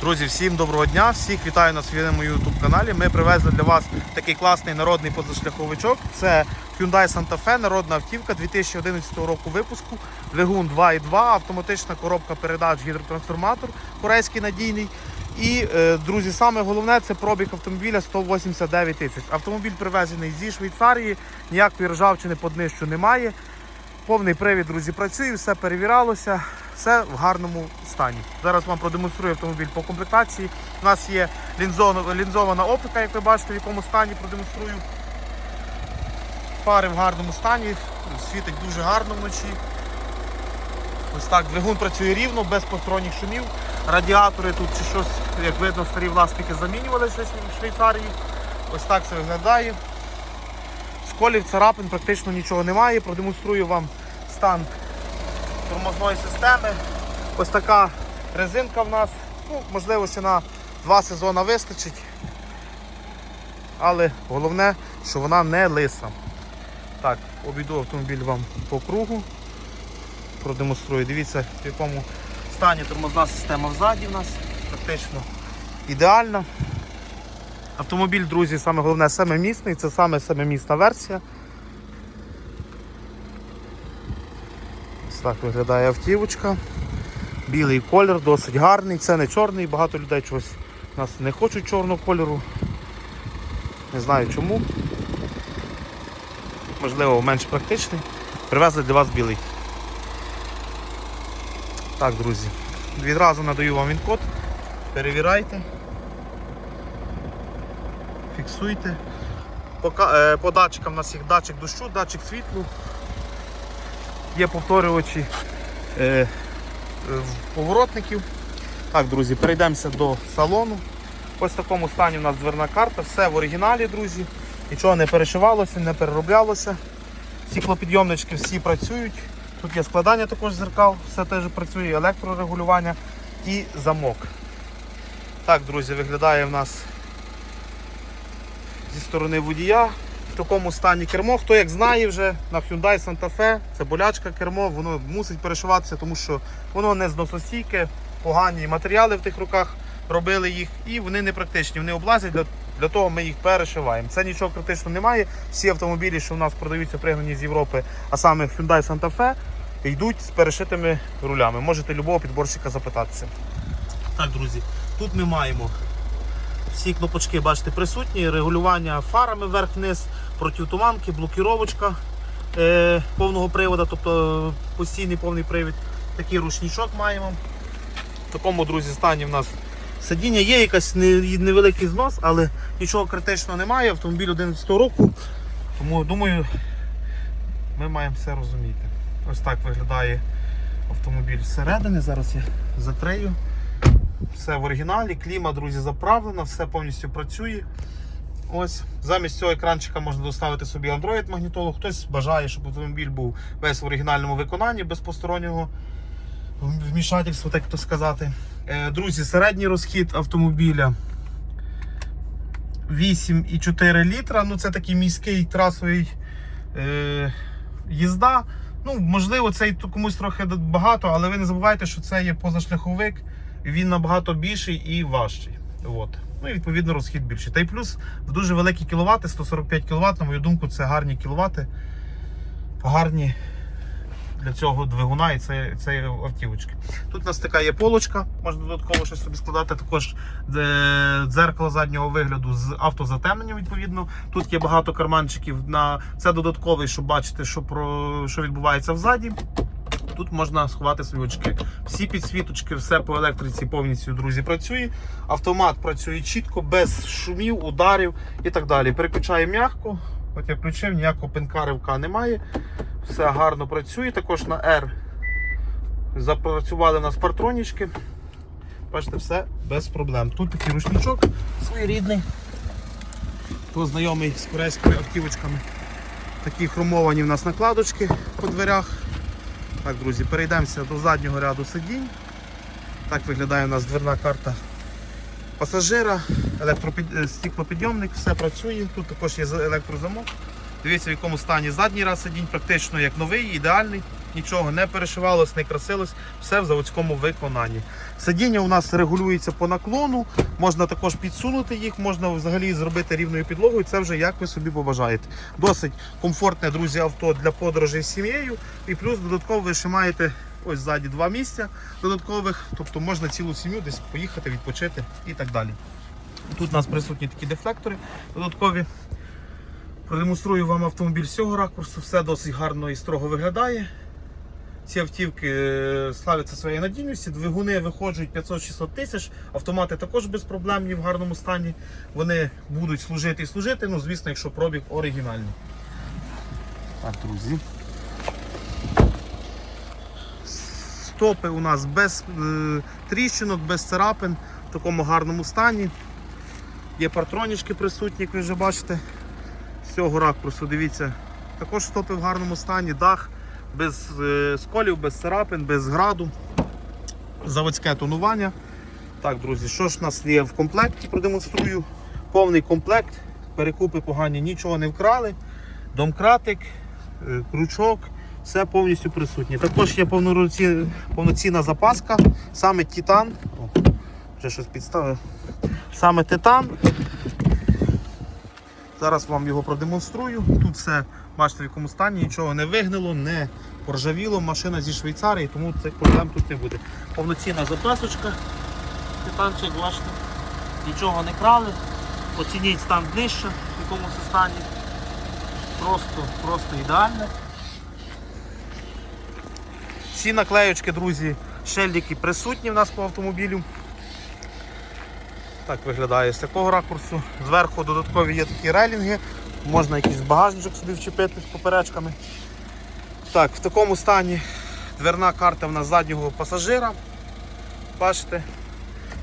Друзі, всім доброго дня! Всіх вітаю на своєму YouTube каналі. Ми привезли для вас такий класний народний позашляховичок. Це Hyundai Santa Fe, народна автівка 2011 року випуску. Двигун 2.2, автоматична коробка передач, гідротрансформатор корейський надійний. І, е, друзі, саме головне це пробіг автомобіля 189 тисяч. Автомобіль привезений зі Швейцарії, ніякої ржавчини по днищу немає. Повний привід, друзі, працює, все перевірялося, все в гарному стані. Зараз вам продемонструю автомобіль по комплектації. У нас є лінзована, оптика, як ви бачите, в якому стані продемонструю. Фари в гарному стані, світить дуже гарно вночі. Ось так, двигун працює рівно, без посторонніх шумів. Радіатори тут чи щось, як видно, старі власники замінювали в Швейцарії. Ось так це виглядає. Сколів, царапин практично нічого немає. Продемонструю вам стан тормозної системи. Ось така резинка в нас. Ну, можливо, ще на два сезони вистачить. Але головне, що вона не лиса. Так, обійду автомобіль вам по кругу. Продемонструю. Дивіться, в якому стані тормозна система взаді в нас. Практично ідеальна. Автомобіль, друзі, саме головне семимісний, це саме семимісна версія. Ось так виглядає автівочка. Білий колір, досить гарний, це не чорний, багато людей чогось у нас не хочуть чорного кольору. Не знаю чому. Можливо, менш практичний. Привезли для вас білий. Так, друзі. Відразу надаю вам він-код. Перевірайте фіксуйте. Е, по датчикам у нас є датчик дощу, датчик світлу. Є повторювачі е, е, поворотників. Так, друзі, перейдемося до салону. Ось в такому стані у нас дверна карта, все в оригіналі, друзі. Нічого не перешивалося, не перероблялося. Стеклопідйомнички всі працюють. Тут є складання також зеркал, все теж працює, електрорегулювання і замок. Так, друзі, виглядає в нас зі сторони водія. Такому стані кермо. Хто як знає вже на Hyundai Santa Fe, це болячка кермо, воно мусить перешиватися, тому що воно не зносостійке, погані матеріали в тих руках робили їх і вони не практичні, вони облазять, для, для того ми їх перешиваємо. Це нічого критичного немає. Всі автомобілі, що в нас продаються пригнані з Європи, а саме Hyundai Santa Fe, йдуть з перешитими рулями. Можете любого підборщика запитатися. Так, друзі, тут ми маємо всі кнопочки, бачите, присутні, регулювання фарами вверх-вниз, протитуманки, блокіровочка е, повного приводу, тобто постійний повний привід. Такий ручничок маємо. В такому, друзі, стані в нас сидіння є якийсь невеликий знос, але нічого критичного немає. Автомобіль 11 року, тому думаю, ми маємо все розуміти. Ось так виглядає автомобіль зсередини. Зараз я закрию. Все в оригіналі, кліма, друзі, заправлена, все повністю працює. Ось Замість цього екранчика можна доставити собі Android магнітолу. Хтось бажає, щоб автомобіль був весь в оригінальному виконанні, без постороннього вмішательства, так то сказати. Е, Друзі, середній розхід автомобіля 8,4 літра. Ну, це такий міський трасовий е, їзда. Ну, можливо, це комусь трохи багато, але ви не забувайте, що це є позашляховик, він набагато більший і важчий. От. Ну і відповідно розхід більший. Та й плюс в дуже великі кіловати, 145 кВт, на мою думку, це гарні кіловати. Гарні для цього двигуна і цієї цієї автівочки. Тут у нас така є полочка, можна додатково щось собі складати. Також е, дзеркало заднього вигляду з автозатемненням, відповідно. Тут є багато карманчиків. На... Це додатковий, щоб бачити, що, про... що відбувається взаді. Тут можна сховати свої очки. Всі підсвіточки, все по електриці повністю, друзі, працює. Автомат працює чітко, без шумів, ударів і так далі. Переключає м'яко. От я включив, ніякого пинка ривка немає. Все гарно працює. Також на R запрацювали у нас партронічки. Бачите, все без проблем. Тут такий рушничок своєрідний. Хто знайомий з корейськими автівочками. Такі хромовані в нас накладочки по дверях. Так, друзі, перейдемося до заднього ряду сидінь. Так виглядає у нас дверна карта пасажира, е, все працює. Тут також є електрозамок. Дивіться, в якому стані задній ряд сидінь, практично як новий, ідеальний. Нічого не перешивалось, не красилось, все в заводському виконанні. Сидіння у нас регулюється по наклону, можна також підсунути їх, можна взагалі зробити рівною підлогою. Це вже як ви собі побажаєте. Досить комфортне, друзі, авто для подорожей з сім'єю. І плюс додатково ви ще маєте ось ззаді два місця додаткових, тобто можна цілу сім'ю десь поїхати, відпочити і так далі. Тут у нас присутні такі дефлектори додаткові. Продемонструю вам автомобіль з цього ракурсу, все досить гарно і строго виглядає. Ці автівки е, славляться своєю надійністю, двигуни виходжують 500-600 тисяч, автомати також безпроблемні в гарному стані. Вони будуть служити і служити, ну звісно, якщо пробіг оригінальний. Так, друзі. Стопи у нас без е, тріщинок, без царапин, в такому гарному стані. Є партронічки присутні, як ви вже бачите. З цього ракурсу, дивіться, також стопи в гарному стані, дах без е, сколів, без царапин, без граду. Заводське тонування. Так, друзі, що ж у нас є в комплекті, продемонструю. Повний комплект, перекупи погані, нічого не вкрали. Домкратик, е, крючок, все повністю присутнє. Також є повноцінна запаска, саме титан. Вже щось підставив. Саме титан. Зараз вам його продемонструю. Тут все, бачите, в якому стані, нічого не вигнило, не поржавіло. Машина зі Швейцарії, тому цих проблем тут не буде. Повноцінна запасочка. Титанчик, бачите, нічого не крали. Оцініть стан днища, в якому це стані. Просто, просто ідеальне. Всі наклеючки, друзі, шельдики присутні в нас по автомобілю. Так виглядає з такого ракурсу. Зверху додаткові є такі рейлінги, можна якийсь багажничок собі вчепити з поперечками. Так, в такому стані дверна карта в нас заднього пасажира. Бачите,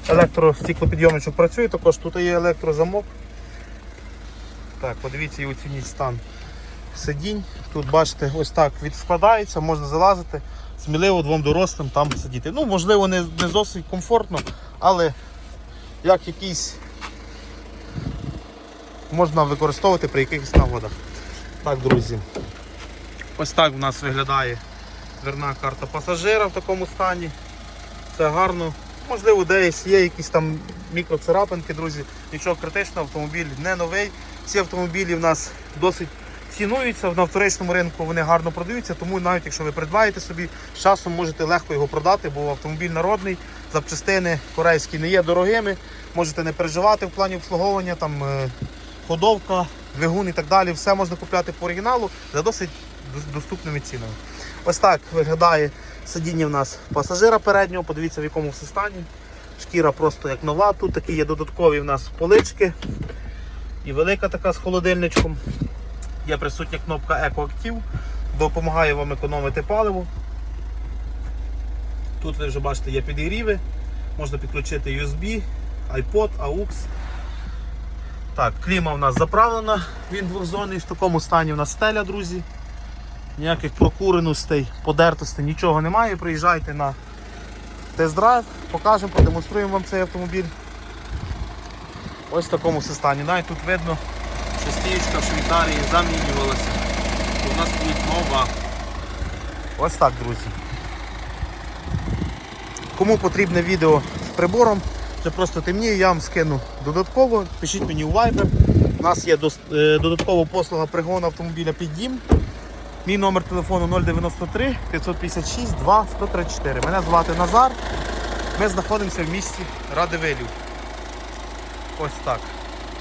електростіклопідйомничок працює, також тут є електрозамок. Так, подивіться і оцініть стан сидінь. Тут бачите, ось так відскладається, можна залазити, сміливо двом дорослим там сидіти. Ну, можливо, не, не зовсім комфортно, але як якийсь можна використовувати при якихось нагодах. Так, друзі. Ось так у нас виглядає дверна карта пасажира в такому стані. Все гарно. Можливо, десь є якісь там мікроцарапинки, друзі. Нічого критичного, автомобіль не новий. Ці автомобілі в нас досить цінуються на вторичному ринку, вони гарно продаються, тому навіть якщо ви придбаєте собі, з часом можете легко його продати, бо автомобіль народний, запчастини корейські не є дорогими. Можете не переживати в плані обслуговування, там е, ходовка, двигун і так далі. Все можна купляти по оригіналу за досить доступними цінами. Ось так виглядає сидіння в нас пасажира переднього. Подивіться в якому все стані. Шкіра просто як нова. Тут такі є додаткові в нас полички. І велика така з холодильничком. Є присутня кнопка EcoActive, допомагає вам економити паливо. Тут ви вже бачите є підігріви, можна підключити USB, iPod, AUX. Так, кліма в нас заправлена, він двохзонний, в такому стані в нас стеля, друзі. Ніяких прокуреностей, подертостей, нічого немає. Приїжджайте на тест-драйв, покажемо, продемонструємо вам цей автомобіль. Ось в такому стані. Навіть тут видно, що в Швейцарії замінювалася. У нас стоїть нова. Ось так, друзі. Кому потрібне відео з прибором, це просто темніє, я вам скину додатково. Пишіть мені у Viber. У нас є е, додаткова послуга пригону автомобіля під дім. Мій номер телефону 093 556 2 134. Мене звати Назар. Ми знаходимося в місті Радивилів. Ось так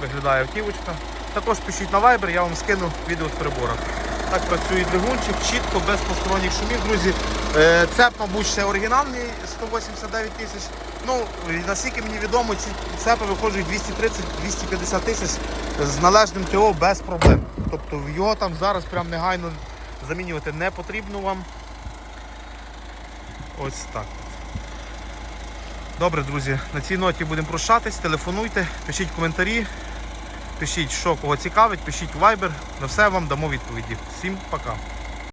виглядає автівочка. Також пишіть на Viber, я вам скину відео з прибором. Так працює двигунчик, чітко, без посторонніх шумів. Друзі, е, цеп, мабуть, ще оригінальний 189 тисяч. Ну, наскільки мені відомо, ці цепи виходять 230-250 тисяч з належним ТО без проблем. Тобто його там зараз прям негайно замінювати не потрібно вам. Ось так. Добре, друзі, на цій ноті будемо прощатись. Телефонуйте, пишіть коментарі, пишіть, що кого цікавить, пишіть в Viber. На все вам дамо відповіді. Всім пока.